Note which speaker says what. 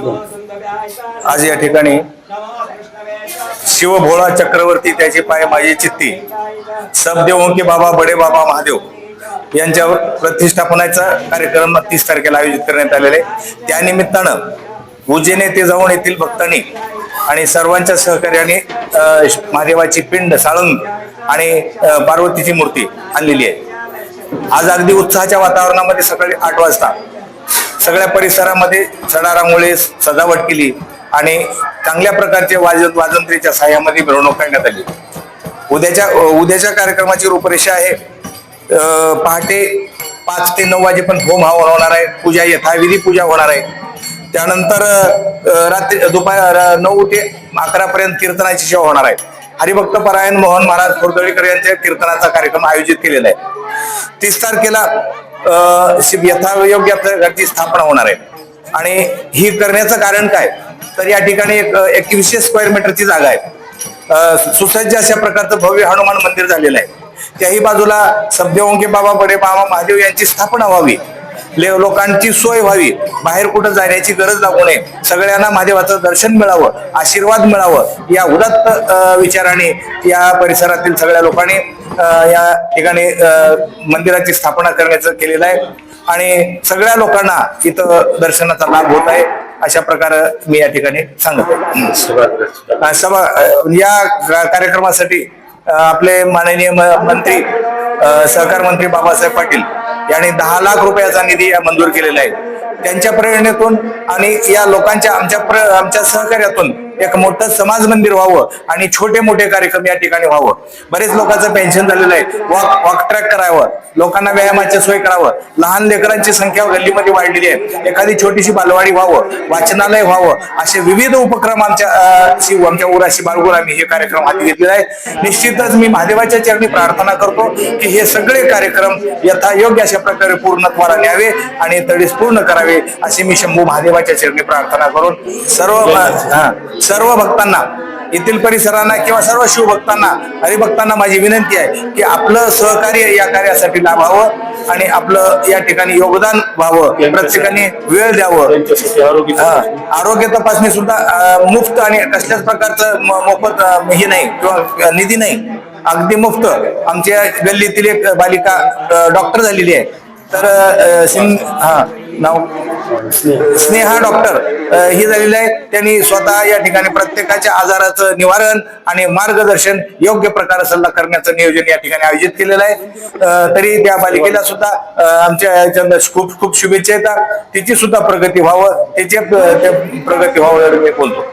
Speaker 1: हो. आज या ठिकाणी शिवभोळा चक्रवर्ती त्याचे पाय माझी चित्ती. सबदेव के बाबा बडे बाबा महादेव यांच्यावर प्रतिष्ठापनाचा कार्यक्रम तीस तारखेला आयोजित करण्यात आलेला. आहे त्यानिमित्तानं उज्जैन येथे जाऊन येथील भक्तांनी आणि सर्वांच्या सहकार्याने महादेवाची पिंड साळंग आणि पार्वतीची मूर्ती आणलेली आहे. आज अगदी उत्साहाच्या वातावरणामध्ये सकाळी आठ वाजता सगळ्या परिसरामध्ये सडारामुळे सजावट केली आणि चांगल्या प्रकारचे वाज वाजंत्रीच्या साह्यामध्ये मिरवणूक करण्यात आली. उद्याच्या उद्याच्या कार्यक्रमाची रूपरेषा आहे पहाटे पाच ते नऊ वाजेपर्यंत होम हवन होणार आहे पूजा यथाविधी पूजा होणार आहे. त्यानंतर रात्री दुपार नऊ ते अकरा पर्यंत कीर्तनाची सेवा होणार आहे. हरिभक्त परायण मोहन महाराज खोरदळीकर यांच्या कीर्तनाचा कार्यक्रम आयोजित केलेला आहे. तीस तारखेला यथायोग्य आपल्या घरची स्थापना होणार आहे. आणि ही करण्याचं कारण काय? तर या ठिकाणी एक एकवीसशे स्क्वेअर मीटरची जागा आहे. सुसज्ज अशा प्रकारचं भव्य हनुमान मंदिर झालेलं आहे. त्याही बाजूला सबदेवंके बाबा बडे बाबा महादेव यांची स्थापना व्हावी. लोकांची सोय व्हावी. बाहेर कुठं जाण्याची गरज लागू नये. सगळ्यांना महादेवाचं दर्शन मिळावं आशीर्वाद मिळावं या उदात्त विचाराने या परिसरातील सगळ्या लोकांनी या ठिकाणी मंदिराची स्थापना करण्याचं केलेलं आहे. आणि सगळ्या लोकांना इथं दर्शनाचा लाभ होत आहे अशा प्रकारे मी या ठिकाणी सांगत. सभा या कार्यक्रमासाठी आपले माननीय मंत्री सहकार मंत्री बाबासाहेब पाटील यांनी दहा लाख रुपयाचा निधी या मंजूर केलेला आहे. त्यांच्या प्रेरणेतून आणि या लोकांच्या आमच्या आमच्या सहकार्यातून एक मोठं समाज मंदिर व्हावं आणि छोटे मोठे कार्यक्रम या ठिकाणी व्हावं. बरेच लोकांचं पेन्शन झालेलं आहे. वॉक वॉक ट्रॅक करावं. लोकांना व्यायामाची सोय करावं. लहान लेकरांची संख्या गल्लीमध्ये वाढलेली आहे. एखादी छोटीशी बालवाडी व्हावं वाचनालय व्हावं असे विविध उपक्रम आमच्या आमच्या उराशी बाळगूर आम्ही हे कार्यक्रम हाती घेतलेला आहे. निश्चितच मी महादेवाच्या चरणी प्रार्थना करतो की हे सगळे कार्यक्रम यथायोग्य अशा प्रकारे पूर्णत्वाला न्यावे आणि तडीस पूर्ण करावे अशी मी शंभू महादेवाच्या चरणी प्रार्थना करून सर्व हा, सर्व भक्तांना येथील परिसरांना किंवा सर्व शिवभक्तांना हरिभक्तांना माझी विनंती आहे की आपलं सहकार्य या कार्यासाठी लाभावं आणि आपलं या ठिकाणी योगदान व्हावं. प्रत्येकाने वेळ द्यावं.
Speaker 2: आरोग्य
Speaker 1: तपासणी. सुद्धा मुफ्त आणि कसल्याच प्रकारचं मोफत हे नाही किंवा निधी नाही. अगदी मुफ्त. आमच्या गल्लीतील एक बालिका डॉक्टर झालेली आहे. तर हा नाव. स्नेहा डॉक्टर ही झालेली आहे. त्यांनी स्वतः या ठिकाणी प्रत्येकाच्या आजाराचं निवारण आणि मार्गदर्शन योग्य प्रकारे सल्ला करण्याचं नियोजन या ठिकाणी आयोजित केलेलं आहे. तरी त्या बालिकेला सुद्धा आमच्या खूप खूप शुभेच्छा येतात. तिची सुद्धा प्रगती व्हावं. तिची प्रगती व्हावं एवढं मी बोलतो.